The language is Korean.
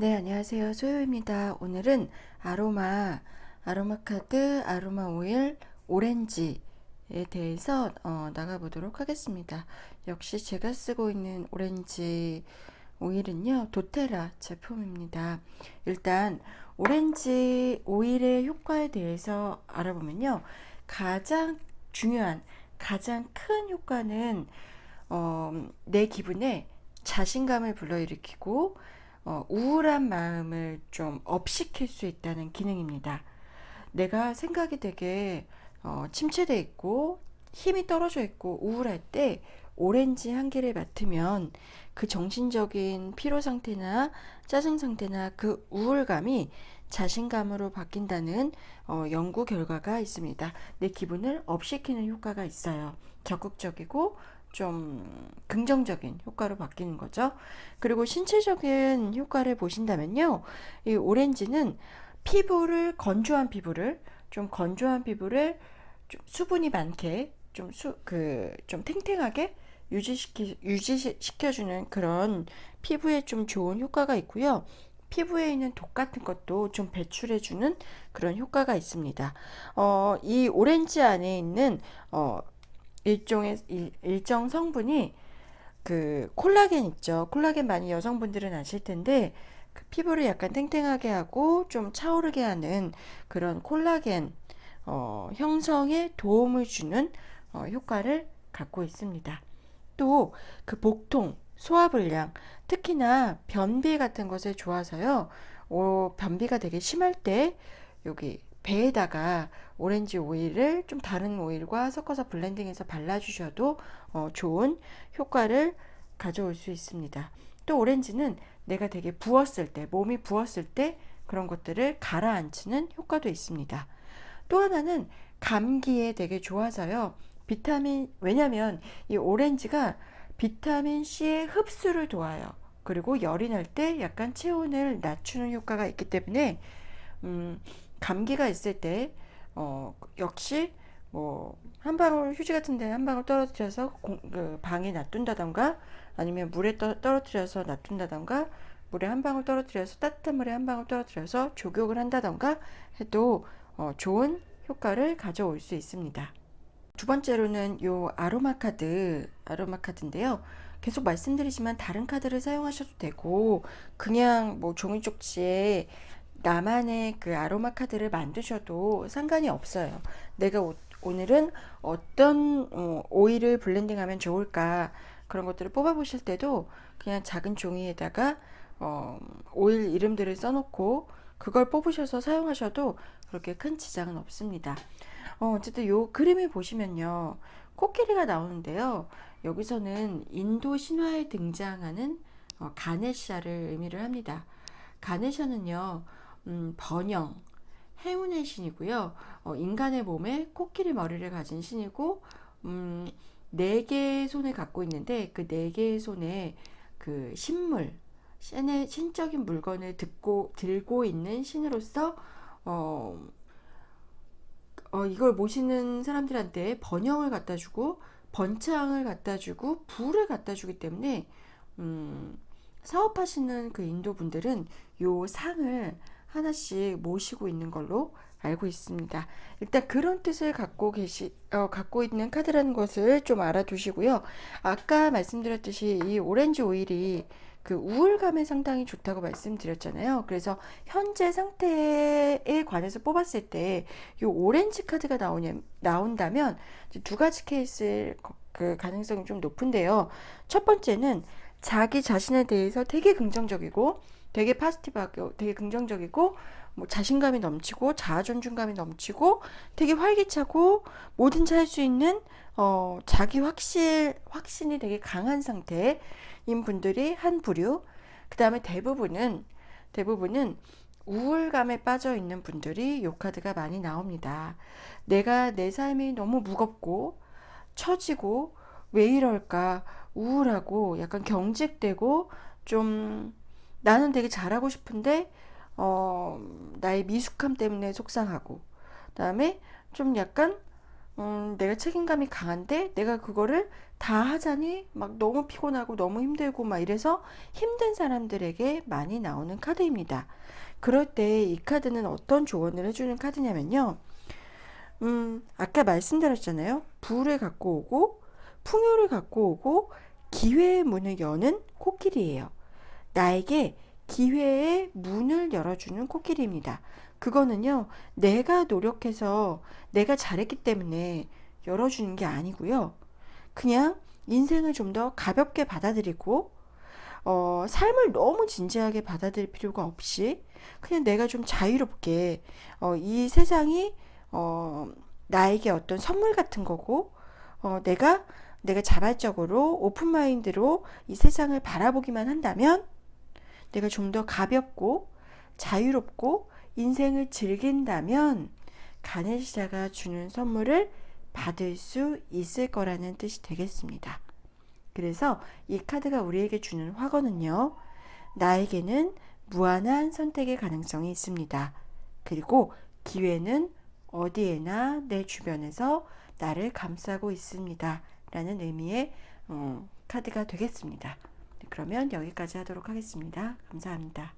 네, 안녕하세요. 소요입니다. 오늘은 아로마, 아로마 카드, 아로마 오일, 오렌지에 대해서 어, 나가보도록 하겠습니다. 역시 제가 쓰고 있는 오렌지 오일은요, 도테라 제품입니다. 일단, 오렌지 오일의 효과에 대해서 알아보면요, 가장 중요한, 가장 큰 효과는, 어, 내 기분에 자신감을 불러일으키고, 어, 우울한 마음을 좀 업시킬 수 있다는 기능입니다. 내가 생각이 되게 어, 침체돼 있고 힘이 떨어져 있고 우울할 때 오렌지 한 개를 맡으면 그 정신적인 피로 상태나 짜증 상태나 그 우울감이 자신감으로 바뀐다는 어, 연구 결과가 있습니다. 내 기분을 업시키는 효과가 있어요. 적극적이고 좀 긍정적인 효과로 바뀌는 거죠. 그리고 신체적인 효과를 보신다면요. 이 오렌지는 피부를 건조한 피부를 좀 건조한 피부를 좀 수분이 많게 좀 수 그 좀 탱탱하게 유지시키 유지시켜주는 그런 피부에 좀 좋은 효과가 있고요. 피부에 있는 독 같은 것도 좀 배출해주는 그런 효과가 있습니다. 어, 이 오렌지 안에 있는 어, 일종의 일, 일정 성분이 그 콜라겐 있죠. 콜라겐 많이 여성분들은 아실 텐데 그 피부를 약간 탱탱하게 하고 좀 차오르게 하는 그런 콜라겐 어, 형성에 도움을 주는 어, 효과를 갖고 있습니다. 또 그 복통, 소화불량, 특히나 변비 같은 것에 좋아서요. 오, 변비가 되게 심할 때 여기 배에다가 오렌지 오일을 좀 다른 오일과 섞어서 블렌딩해서 발라주셔도 어, 좋은 효과를 가져올 수 있습니다. 또 오렌지는 내가 되게 부었을 때, 몸이 부었을 때 그런 것들을 가라앉히는 효과도 있습니다. 또 하나는 감기에 되게 좋아서요. 비타민, 왜냐면 이 오렌지가 비타민 C의 흡수를 도와요. 그리고 열이 날 때 약간 체온을 낮추는 효과가 있기 때문에, 음, 감기가 있을 때, 어, 역시 뭐, 한 방울 휴지 같은데 한 방울 떨어뜨려서 공, 그 방에 놔둔다던가 아니면 물에 떠, 떨어뜨려서 놔둔다던가 물에 한 방울 떨어뜨려서 따뜻한 물에 한 방울 떨어뜨려서 족욕을 한다던가 해도 어, 좋은 효과를 가져올 수 있습니다. 두 번째로는 요 아로마 카드, 아로마 카드인데요. 계속 말씀드리지만 다른 카드를 사용하셔도 되고 그냥 뭐 종이 쪽지에 나만의 그 아로마 카드를 만드셔도 상관이 없어요. 내가 오, 오늘은 어떤 어, 오일을 블렌딩하면 좋을까 그런 것들을 뽑아보실 때도 그냥 작은 종이에다가 어, 오일 이름들을 써놓고 그걸 뽑으셔서 사용하셔도 그렇게 큰 지장은 없습니다. 어, 어쨌든 요 그림을 보시면요. 코끼리가 나오는데요. 여기서는 인도 신화에 등장하는 어, 가네샤를 의미를 합니다. 가네샤는요, 음, 번영, 행운의 신이고요. 어, 인간의 몸에 코끼리 머리를 가진 신이고, 음, 네 개의 손을 갖고 있는데 그 네 개의 손에 그 신물, 신의 신적인 물건을 듣고 들고 있는 신으로서 어, 어, 이걸 모시는 사람들한테 번영을 갖다 주고 번창을 갖다 주고 부를 갖다 주기 때문에 음, 사업하시는 그 인도 분들은 요 상을 하나씩 모시고 있는 걸로 알고 있습니다. 일단 그런 뜻을 갖고 계시, 어, 갖고 있는 카드라는 것을 좀 알아두시고요. 아까 말씀드렸듯이 이 오렌지 오일이 그 우울감에 상당히 좋다고 말씀드렸잖아요. 그래서 현재 상태에 관해서 뽑았을 때 이 오렌지 카드가 나오냐, 나온다면 두 가지 케이스 그 가능성이 좀 높은데요. 첫 번째는 자기 자신에 대해서 되게 긍정적이고 되게 파스티브하고 되게 긍정적이고 뭐 자신감이 넘치고 자아 존중감이 넘치고 되게 활기차고 뭐든지 할 수 있는 어 자기 확실 확신이 되게 강한 상태인 분들이 한 부류. 그다음에 대부분은 대부분은 우울감에 빠져 있는 분들이 요 카드가 많이 나옵니다. 내가 내 삶이 너무 무겁고 처지고 왜 이럴까 우울하고 약간 경직되고 좀 나는 되게 잘하고 싶은데 어 나의 미숙함 때문에 속상하고 그다음에 좀 약간 음, 내가 책임감이 강한데 내가 그거를 다 하자니 막 너무 피곤하고 너무 힘들고 막 이래서 힘든 사람들에게 많이 나오는 카드입니다. 그럴 때 이 카드는 어떤 조언을 해주는 카드냐면요. 음, 아까 말씀드렸잖아요. 부를 갖고 오고, 풍요를 갖고 오고, 기회의 문을 여는 코끼리예요. 나에게 기회의 문을 열어주는 코끼리입니다. 그거는요, 내가 노력해서 내가 잘했기 때문에 열어주는 게 아니고요. 그냥 인생을 좀 더 가볍게 받아들이고, 어, 삶을 너무 진지하게 받아들일 필요가 없이, 그냥 내가 좀 자유롭게, 어, 이 세상이, 어, 나에게 어떤 선물 같은 거고, 어, 내가, 내가 자발적으로 오픈마인드로 이 세상을 바라보기만 한다면, 내가 좀 더 가볍고 자유롭고 인생을 즐긴다면 가네시아가 주는 선물을 받을 수 있을 거라는 뜻이 되겠습니다. 그래서 이 카드가 우리에게 주는 화거는요. 나에게는 무한한 선택의 가능성이 있습니다. 그리고 기회는 어디에나 내 주변에서 나를 감싸고 있습니다. 라는 의미의 어, 카드가 되겠습니다. 그러면 여기까지 하도록 하겠습니다. 감사합니다.